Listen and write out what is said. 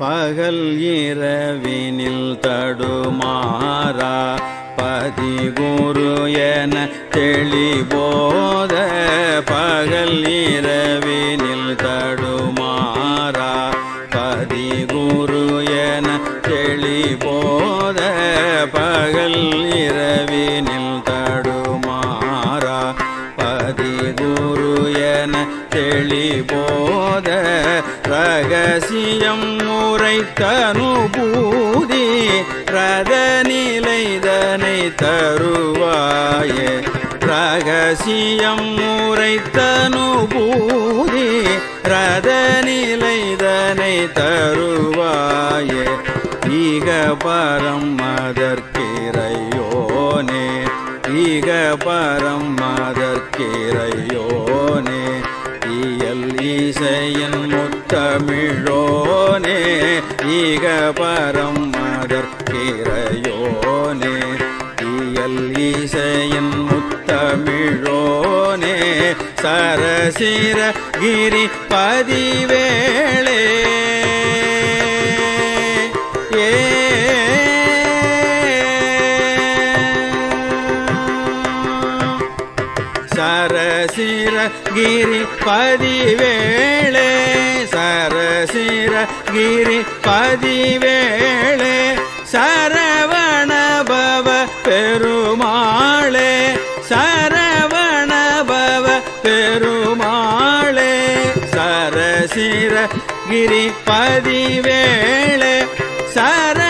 பகல் இரவினில் தடுமாறா? பதி என தெளிபோத பகல் இரவினில் தடுமாறா? பதி என தெளிபோத பகல் இரவினில் தடுமாறா? பதி என தெளிபோ மோத ரகசியம் உரைத்தனுபூதி ரத நிலைதனை தருவாயே. ரகசியம் உரைத்தனுபூதி ரத நிலைதனை தருவாயே. ஈக பரம் மதற்கிறையோனே ஈக பரம் மதற்கிறையோனே இயல் இசையின் முத்தமிழோனே ஈக பரம் மதற்கிறையோனே இயல் இசையின் முத்தமிழோனே சரசிர கிரி பதிவேளே. சரசிர கிரி பதிவேளே சரசிர கிரி பதிவேளே சரவண பவ பெருமாளே சரவண பவ பெருமாளே சரசிர கிரி பதிவேளே சர